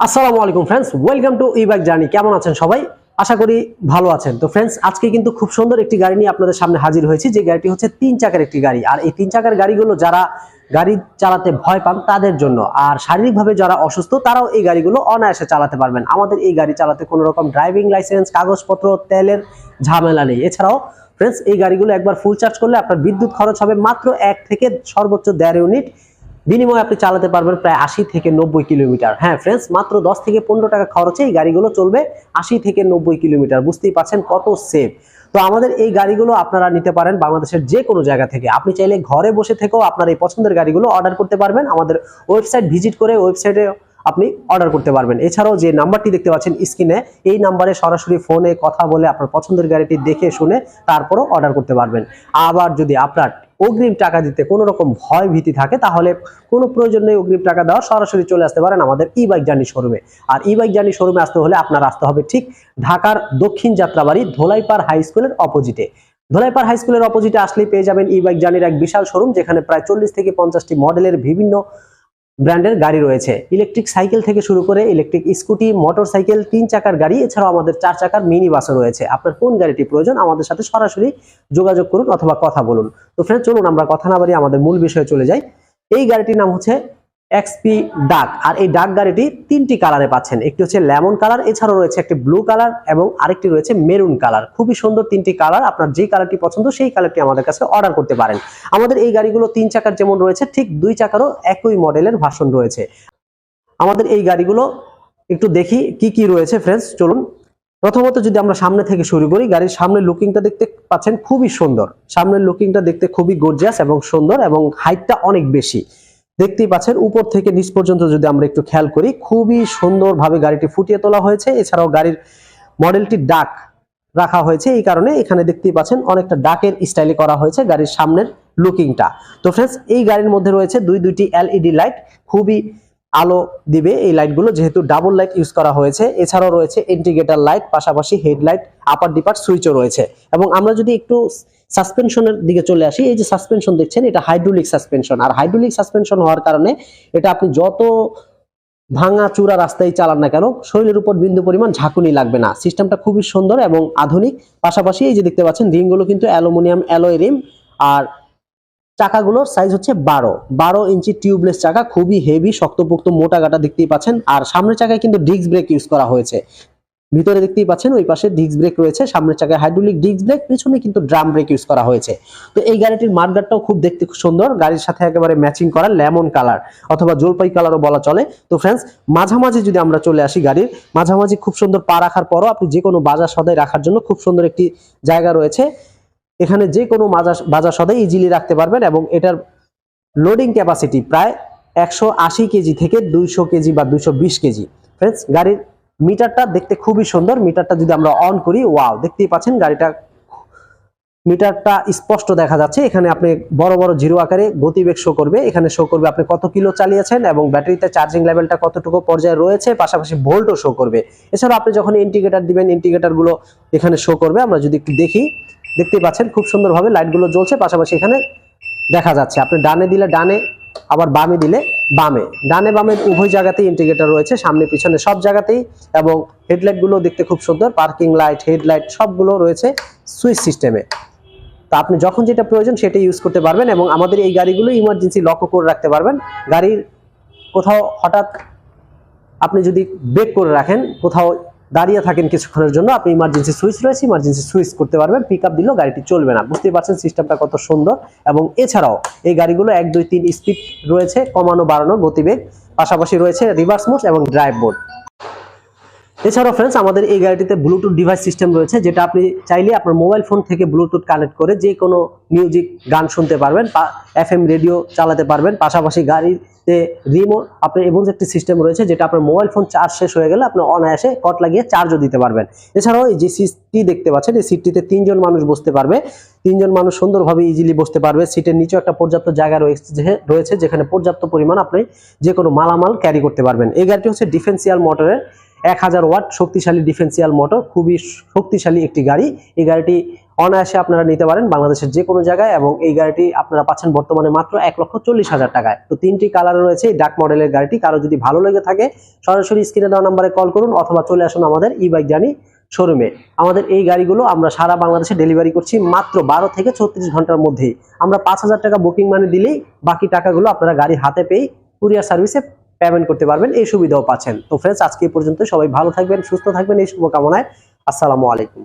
আসসালামু আলাইকুম friends welcome to E bike journey কেমন আছেন সবাই? আশা করি ভালো আছেন। তো ফ্রেন্ডস আজকে কিন্তু খুব সুন্দর একটি গাড়ি নিয়ে আপনাদের সামনে হাজির হয়েছি, যে গাড়িটি হচ্ছে তিন চাকার একটি গাড়ি। আর এই তিন চাকার গাড়িগুলো যারা গাড়ি চালাতে ভয় পান, তাদের জন্য। আর শারীরিকভাবে যারা অসুস্থ, তারাও এই গাড়িগুলো অনায়াসে চালাতে পারবেন। আমাদের এই গাড়ি চালাতে কোনো রকম ড্রাইভিং লাইসেন্স কাগজপত্র, তেলের ঝামেলা নেই। এছাড়াও ফ্রেন্ডস এই গাড়িগুলো একবার ফুল চার্জ করলে আপনার বিদ্যুৎ খরচ হবে মাত্র এক থেকে সর্বোচ্চ দেড় ইউনিট বিনিময়ে আপনি চালাতে পারবেন প্রায় আশি থেকে নব্বই কিলোমিটার। হ্যাঁ ফ্রেন্ডস মাত্র দশ থেকে পনেরো টাকা খরচে এই গাড়িগুলো চলবে আশি থেকে নব্বই কিলোমিটার। বুঝতেই পারছেন কত সেফ তো আমাদের এই গাড়িগুলো আপনারা নিতে পারেন বাংলাদেশের যে কোনো জায়গা থেকে। আপনি চাইলে ঘরে বসে থেকেও আপনার এই পছন্দের গাড়িগুলো অর্ডার করতে পারবেন। আমাদের ওয়েবসাইট ভিজিট করে ওয়েবসাইটে আপনি অর্ডার করতে পারবেন। এছাড়াও যে নাম্বারটি দেখতে পাচ্ছেন স্ক্রিনে এই নাম্বারে সরাসরি ফোনে কথা বলে আপনার পছন্দের গাড়িটি দেখে শুনে তারপরও অর্ডার করতে পারবেন। আবার যদি আপনার অগ্রিম টাকা দিতে কোনো রকম ভয় ভীতি থাকে, তাহলে কোনো প্রয়োজন নেই অগ্রিম টাকা দেওয়া, সরাসরি চলে আসতে পারেন আমাদের ই বাইক জার্নি শোরুমে আর ই বাইক জার্নি শোরুমে আসতে হলে আপনার আসতে হবে ঠিক ঢাকার দক্ষিণ যাত্রাবাড়ি ধোলাইপাড় হাই স্কুলের অপোজিটে ধোলাইপাড় হাই স্কুলের অপোজিটে আসলেই পেয়ে যাবেন ই বাইক জার্নির এক বিশাল শোরুম যেখানে প্রায় চল্লিশ থেকে পঞ্চাশটি মডেলের বিভিন্ন ব্র্যান্ডের গাড়ি রয়েছে। ইলেকট্রিক সাইকেল থেকে শুরু করে ইলেকট্রিক স্কুটি মোটর সাইকেল তিন চাকার গাড়ি, এছাড়াও আমাদের চার চাকার মিনি বাসও রয়েছে। আপনার কোন গাড়িটি প্রয়োজন আমাদের সাথে সরাসরি যোগাযোগ করুন অথবা কথা বলুন। তো ফ্রেন্ড চলুন আমরা কথা না বাড়ি আমাদের মূল বিষয়ে চলে যাই। এই গাড়িটির নাম হচ্ছে এক্সপি ডাক আর এই ডাক গাড়িটি তিনটি কালারে পাচ্ছেন। একটি হচ্ছে লেমন কালার এছাড়াও রয়েছে একটি ব্লু কালার এবং আরেকটি রয়েছে মেরুন কালার খুবই সুন্দর তিনটি কালার আপনার যে কালারটি পছন্দ সেই কালারটি আমাদের কাছে অর্ডার করতে পারেন। আমাদের এই গাড়িগুলো তিন চাকার যেমন রয়েছে, ঠিক দুই চাকারও একই মডেলের ভাষণ রয়েছে। আমাদের এই গাড়িগুলো একটু দেখি কি কি রয়েছে ফ্রেন্ডস চলুন। প্রথমত যদি আমরা সামনে থেকে শুরু করি, গাড়ির সামনের লুকিংটা দেখতে পাচ্ছেন, খুবই সুন্দর। সামনের লুকিংটা দেখতে খুবই গর্জিয়াস এবং সুন্দর এবং হাইটটা অনেক বেশি। দেখতেই পাচ্ছেন, উপর থেকে নিচ পর্যন্ত যদি আমরা একটু খেয়াল করি, খুবই সুন্দরভাবে গাড়িটি ফুটিয়ে তোলা হয়েছে। এছাড়াও গাড়ির মডেলটি ডাক রাখা হয়েছে, এই কারণে এখানে দেখতেই পাচ্ছেন অনেকটা ডাকের স্টাইলে করা হয়েছে গাড়ির সামনের লুকিংটা তো ফ্রেন্ডস এই গাড়ির মধ্যে রয়েছে দুই, দুইটি এলইডি লাইট খুবই আলো দিবে এই লাইটগুলো যেহেতু ডাবল লাইট ইউজ করা হয়েছে। এছাড়াও রয়েছে ইন্ডিকেটর লাইট পাশাপাশি হেডলাইট আপার ডিপার সুইচও রয়েছে। এবং আমরা যদি একটু সাসপেনশনের দিকে চলে আসি, এই যে সাসপেনশন দেখছেন, এটা হাইড্রোলিক সাসপেনশন আর হাইড্রোলিক সাসপেনশন হওয়ার কারণে এটা আপনি যত ভাঙা চূড়া রাস্তায় চালান না কেন, শরীরের উপর বিন্দু পরিমাণ ঝাঁকুনি লাগবে না। সিস্টেমটা খুবই সুন্দর এবং আধুনিক। পাশাপাশি এই যে দেখতে পাচ্ছেন, রিমগুলো কিন্তু অ্যালুমিনিয়াম, অ্যালয় রিম। আর চাকাগুলোর সাইজ হচ্ছে বারো। বারো ইঞ্চি টিউবলেস চাকা, খুবই হেভি শক্তপোক্ত, মোটা গাটা দেখতেই পাচ্ছেন। আর সামনের চাকায় কিন্তু ডিস্ক ব্রেক ইউজ করা হয়েছে। ভিতরে দেখতেই পাচ্ছেন, ওই পাশে ডিস্ক ব্রেক রয়েছে, সামনের চাকায় হাইড্রোলিক ডিস্ক ব্রেক পিছনে কিন্তু ড্রাম ব্রেক ইউজ করা হয়েছে। তো এই গাড়িটির মার্গারটাও খুব দেখতে খুব সুন্দর। গাড়ির সাথে একেবারে ম্যাচিং করা লেমন কালার অথবা জলপাই কালারও বলা চলে। তো ফ্রেন্ডস মাঝামাঝি যদি আমরা চলে আসি গাড়ির, মাঝামাঝি খুব সুন্দর পা রাখার পরও আপনি যে কোনো বাজার সদাই রাখার জন্য খুব সুন্দর একটি জায়গা রয়েছে। এখানে যে কোনো মাজা বাজার সদাই ইজিলি রাখতে পারবেন এবং এটার লোডিং ক্যাপাসিটি প্রায় একশো আশি কেজি থেকে দুইশো কেজি বা দুইশো বিশ কেজি। ফ্রেন্ডস গাড়ির মিটারটা দেখতে খুবই সুন্দর। মিটারটা যদি আমরা অন করি ওয়াও দেখতেই পাচ্ছেন গাড়িটা মিটারটা স্পষ্ট দেখা যাচ্ছে। এখানে আপনি বড় বড় জিরো আকারে গতিবেগ শো করবে। এখানে শো করবে আপনি কত কিলো চালিয়েছেন এবং ব্যাটারিতে চার্জিং লেভেলটা কতটুকু পর্যায়ে রয়েছে, পাশাপাশি ভোল্টও শো করবে। এছাড়া আপনি যখন ইন্ডিকেটার দিবেন ইন্ডিকেটারগুলো এখানে শো করবে। আমরা যদি একটু দেখি দেখতেই পাচ্ছেন খুব সুন্দরভাবে লাইটগুলো জ্বলছে, পাশাপাশি এখানে দেখা যাচ্ছে। আপনি ডানে দিলে ডানে, আবার বামে দিলে বামে। ডানে বামে উভয় জায়গাতেই ইন্টিগ্রেটর রয়েছে, সামনে পিছনে সব জায়গাতেই এবং হেডলাইটগুলো দেখতে খুব সুন্দর। পার্কিং লাইট হেডলাইট সবগুলো রয়েছে সুইচ সিস্টেমে তো আপনি যখন যেটা প্রয়োজন সেটা ইউজ করতে পারবেন এবং আমাদের এই গাড়িগুলো ইমার্জেন্সি লকও করে রাখতে পারবেন। গাড়ির কোথাও হঠাৎ আপনি যদি ব্রেক করে রাখেন, কোথাও দাঁড়িয়ে থাকেন কিছুক্ষণের জন্য, আপনি ইমার্জেন্সি সুইচ রয়েছে ইমার্জেন্সি সুইচ করতে পারবেন পিক আপ দিলেও গাড়িটি চলবে না। বুঝতেই পারছেন সিস্টেমটা কত সুন্দর এবং এছাড়াও এই গাড়িগুলো এক, দুই, তিন স্পিড রয়েছে, কমানো, বাড়ানো গতিবেগ, পাশাপাশি রয়েছে রিভার্স মোড এবং ড্রাইভ মোড এছাড়াও ফ্রেন্ডস আমাদের এই গাড়িটিতে ব্লুটুথ ডিভাইস সিস্টেম রয়েছে, যেটা আপনি চাইলে আপনার মোবাইল ফোন থেকে ব্লুটুথ কানেক্ট করে যে কোনো মিউজিক গান শুনতে পারবেন এফ রেডিও চালাতে পারবেন। পাশাপাশি গাড়িতে রিমোট আপনার এবং একটি সিস্টেম রয়েছে, যেটা আপনার মোবাইল ফোন চার্জ শেষ হয়ে গেলে আপনি অনায়াসে কট লাগিয়ে চার্জও দিতে পারবেন। এছাড়াও এই যে সিটটি দেখতে পাচ্ছেন, এই সিটটিতে তিনজন মানুষ বসতে পারবে। তিনজন মানুষ সুন্দরভাবে ইজিলি বসতে পারবে। সিটের নিচেও একটা পর্যাপ্ত জায়গা রয়েছে রয়েছে, যেখানে পর্যাপ্ত পরিমাণ আপনি যে কোনো মালামাল ক্যারি করতে পারবেন। এই গাড়িটি হচ্ছে ডিফেন্সিয়াল মোটরের এক হাজার ওয়াট শক্তিশালী ডিফেন্সিয়াল মোটর, খুবই শক্তিশালী একটি গাড়ি। এই গাড়িটি অনায়াসে আপনারা নিতে পারেন বাংলাদেশের যে কোনো জায়গায় এবং এই গাড়িটি আপনারা পাচ্ছেন বর্তমানে মাত্র এক লক্ষ চল্লিশ হাজার টাকায়। তো তিনটি কালার রয়েছে এই ডাক মডেলের গাড়িটি। কারও যদি ভালো লেগে থাকে, সরাসরি স্ক্রিনে দেওয়া নাম্বারে কল করুন অথবা চলে আসুন আমাদের ই বাইক জানি শোরুমে আমাদের এই গাড়িগুলো আমরা সারা বাংলাদেশে ডেলিভারি করছি মাত্র বারো থেকে ছত্রিশ ঘণ্টার মধ্যেই। আমরা পাঁচ হাজার টাকা বুকিং মানি দিলেই বাকি টাকাগুলো আপনারা গাড়ি হাতে পেয়ে কুরিয়ার সার্ভিসে পেমেন্ট করতে পারবেন, এই সুবিধাও পাচ্ছেন। তো ফ্রেন্ডস আজকে পর্যন্ত সবাই ভালো থাকবেন, সুস্থ থাকবেন, এই শুভকামনায়। আসসালামু আলাইকুম।